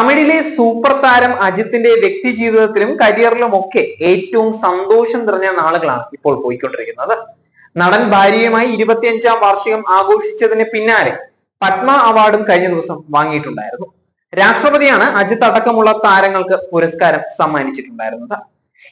തമിഴിലെ സൂപ്പർ താരം അജിത്തിന്റെ വ്യക്തി ജീവിതത്തിലും കരിയറിലും ഒക്കെ ഏറ്റവും സന്തോഷം നിറഞ്ഞ നാളുകളാണ് ഇപ്പോൾ പോയിക്കൊണ്ടിരിക്കുന്നത്. നടൻ ഭാര്യയുമായി ഇരുപത്തിയഞ്ചാം വാർഷികം ആഘോഷിച്ചതിന് പിന്നാലെ പത്മ അവാർഡും കഴിഞ്ഞ ദിവസം വാങ്ങിയിട്ടുണ്ടായിരുന്നു. രാഷ്ട്രപതിയാണ് അജിത് അടക്കമുള്ള താരങ്ങൾക്ക് പുരസ്കാരം സമ്മാനിച്ചിട്ടുണ്ടായിരുന്നത്.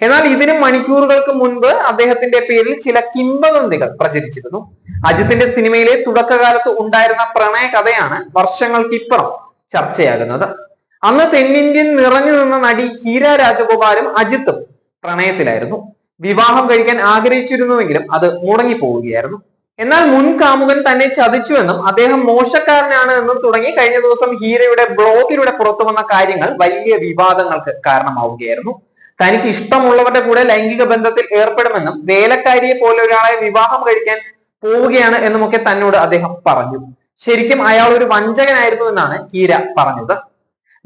എന്നാൽ ഇതിനും മണിക്കൂറുകൾക്ക് മുൻപ് അദ്ദേഹത്തിന്റെ പേരിൽ ചില കിംവദന്തികൾ പ്രചരിച്ചിരുന്നു. അജിത്തിന്റെ സിനിമയിലെ തുടക്കകാലത്ത് ഉണ്ടായിരുന്ന പ്രണയ കഥയാണ് വർഷങ്ങൾക്കിപ്പുറം ചർച്ചയാകുന്നത്. അന്ന് തെന്നിന്ത്യൻ നിറഞ്ഞു നിന്ന നടി ഹീര രാജഗോപാലും അജിത്തും പ്രണയത്തിലായിരുന്നു. വിവാഹം കഴിക്കാൻ ആഗ്രഹിച്ചിരുന്നുവെങ്കിലും അത് മുടങ്ങിപ്പോവുകയായിരുന്നു. എന്നാൽ മുൻ കാമുകൻ തന്നെ ചതിച്ചുവെന്നും അദ്ദേഹം മോശക്കാരനാണ് എന്നും തുടങ്ങി കഴിഞ്ഞ ദിവസം ഹീരയുടെ ബ്ലോഗിലൂടെ പുറത്തു വന്ന കാര്യങ്ങൾ വലിയ വിവാദങ്ങൾക്ക് കാരണമാവുകയായിരുന്നു. തനിക്ക് ഇഷ്ടമുള്ളവരുടെ കൂടെ ലൈംഗിക ബന്ധത്തിൽ ഏർപ്പെടുമെന്നും വേലക്കാരിയെ പോലെ ഒരാളെ വിവാഹം കഴിക്കാൻ പോവുകയാണ് എന്നുമൊക്കെ തന്നോട് അദ്ദേഹം പറഞ്ഞു. ശരിക്കും അയാൾ ഒരു വഞ്ചകനായിരുന്നു എന്നാണ് ഹീര പറഞ്ഞത്.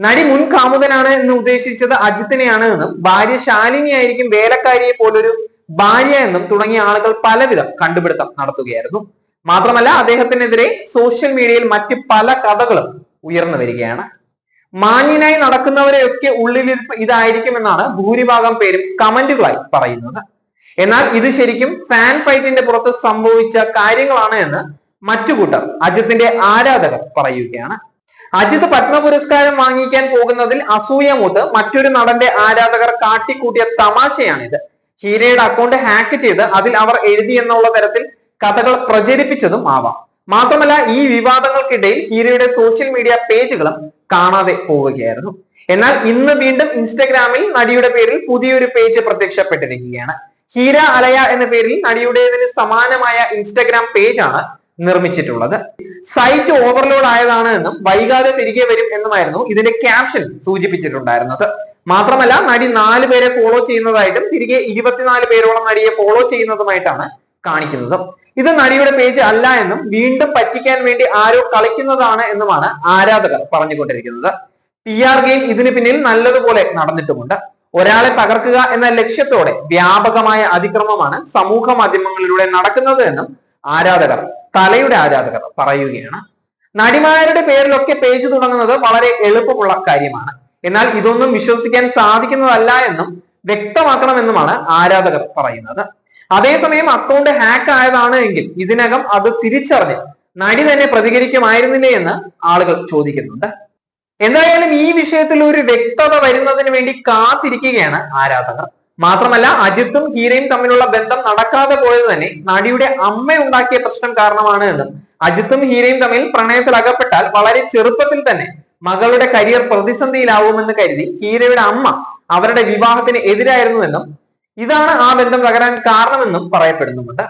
നടി മുൻ കാമുകനാണ് എന്ന് ഉദ്ദേശിച്ചത് അജിത്തിനെയാണ് എന്നും ഭാര്യ ശാലിനി ആയിരിക്കും വേലക്കാരിയെ പോലൊരു ഭാര്യ എന്നും തുടങ്ങിയ ആളുകൾ പലവിധം കണ്ടുപിടുത്തം നടത്തുകയായിരുന്നു. മാത്രമല്ല അദ്ദേഹത്തിനെതിരെ സോഷ്യൽ മീഡിയയിൽ മറ്റ് പല കഥകളും ഉയർന്നു വരികയാണ്. മാന്യനായി നടക്കുന്നവരെയൊക്കെ ഉള്ളിലിരിപ്പ് ഇതായിരിക്കുമെന്നാണ് ഭൂരിഭാഗം പേരും കമന്റുകളായി പറയുന്നത്. എന്നാൽ ഇത് ശരിക്കും ഫാൻ ഫൈറ്റിന്റെ പുറത്ത് സംഭവിച്ച കാര്യങ്ങളാണ് എന്ന് മറ്റു കൂട്ടർ അജിത്തിന്റെ ആരാധകർ പറയുകയാണ്. അജിത് പത്മ പുരസ്കാരം വാങ്ങിക്കാൻ പോകുന്നതിൽ അസൂയ മൂത്ത് മറ്റൊരു നടന്റെ ആരാധകർ കാട്ടിക്കൂട്ടിയ തമാശയാണിത്. ഹീരയുടെ അക്കൗണ്ട് ഹാക്ക് ചെയ്ത് അതിൽ അവർ എഴുതി എന്നുള്ള തരത്തിൽ കഥകൾ പ്രചരിപ്പിച്ചതും ആവാം. മാത്രമല്ല ഈ വിവാദങ്ങൾക്കിടയിൽ ഹീരയുടെ സോഷ്യൽ മീഡിയ പേജുകളും കാണാതെ പോവുകയായിരുന്നു. എന്നാൽ ഇന്ന് വീണ്ടും ഇൻസ്റ്റഗ്രാമിൽ നടിയുടെ പേരിൽ പുതിയൊരു പേജ് പ്രത്യക്ഷപ്പെട്ടിരിക്കുകയാണ്. ഹീര അലയ എന്ന പേരിൽ നടിയുടേതിന് സമാനമായ ഇൻസ്റ്റഗ്രാം പേജാണ് നിർമ്മിച്ചിട്ടുള്ളത്. സൈറ്റ് ഓവർലോഡ് ആയതാണ് എന്നും വൈകാതെ തിരികെ വരും എന്നുമായിരുന്നു ഇതിന്റെ ക്യാപ്ഷൻ സൂചിപ്പിച്ചിട്ടുണ്ടായിരുന്നത്. മാത്രമല്ല നടി നാല് പേരെ ഫോളോ ചെയ്യുന്നതായിട്ടും തിരികെ ഇരുപത്തിനാല് പേരോളം നടിയെ ഫോളോ ചെയ്യുന്നതുമായിട്ടാണ് കാണിക്കുന്നത്. ഇത് നടിയുടെ പേജ് അല്ല എന്നും വീണ്ടും പറ്റിക്കാൻ വേണ്ടി ആരോ കളിക്കുന്നതാണ് എന്നുമാണ് ആരാധകർ പറഞ്ഞുകൊണ്ടിരിക്കുന്നത്. പി ആർ ഗെയിം ഇതിന് പിന്നിൽ നല്ലതുപോലെ നടന്നിട്ടുമുണ്ട്. ഒരാളെ തകർക്കുക എന്ന ലക്ഷ്യത്തോടെ വ്യാപകമായ അതിക്രമമാണ് സമൂഹ മാധ്യമങ്ങളിലൂടെ നടക്കുന്നത് എന്നും ആരാധകർ തലയുടെ ആരാധകർ പറയുകയാണ്. നടിമാരുടെ പേരിലൊക്കെ പേജ് തുടങ്ങുന്നത് വളരെ എളുപ്പമുള്ള കാര്യമാണ്. എന്നാൽ ഇതൊന്നും വിശ്വസിക്കാൻ സാധിക്കുന്നതല്ല എന്നും വ്യക്തമാക്കണമെന്നുമാണ് ആരാധകർ പറയുന്നത്. അതേസമയം അക്കൗണ്ട് ഹാക്ക് ആയതാണ് എങ്കിൽ ഇതിനകം അത് തിരിച്ചറിഞ്ഞ് നടി തന്നെ പ്രതികരിക്കുമായിരുന്നില്ലേ എന്ന് ആളുകൾ ചോദിക്കുന്നുണ്ട്. എന്തായാലും ഈ വിഷയത്തിൽ ഒരു വ്യക്തത വരുന്നതിന് വേണ്ടി കാത്തിരിക്കുകയാണ് ആരാധകർ. മാത്രമല്ല അജിത്തും ഹീരയും തമ്മിലുള്ള ബന്ധം നടക്കാതെ പോയത് തന്നെ നടിയുടെ അമ്മ ഉണ്ടാക്കിയ പ്രശ്നം കാരണമാണ് എന്നും. അജിത്തും ഹീരയും തമ്മിൽ പ്രണയത്തിൽ അകപ്പെട്ടാൽ വളരെ ചെറുപ്പത്തിൽ തന്നെ മകളുടെ കരിയർ പ്രതിസന്ധിയിലാവുമെന്ന് കരുതി ഹീരയുടെ അമ്മ അവരുടെ വിവാഹത്തിന് എതിരായിരുന്നുവെന്നും ഇതാണ് ആ ബന്ധം തകരാൻ കാരണമെന്നും പറയപ്പെടുന്നുമുണ്ട്.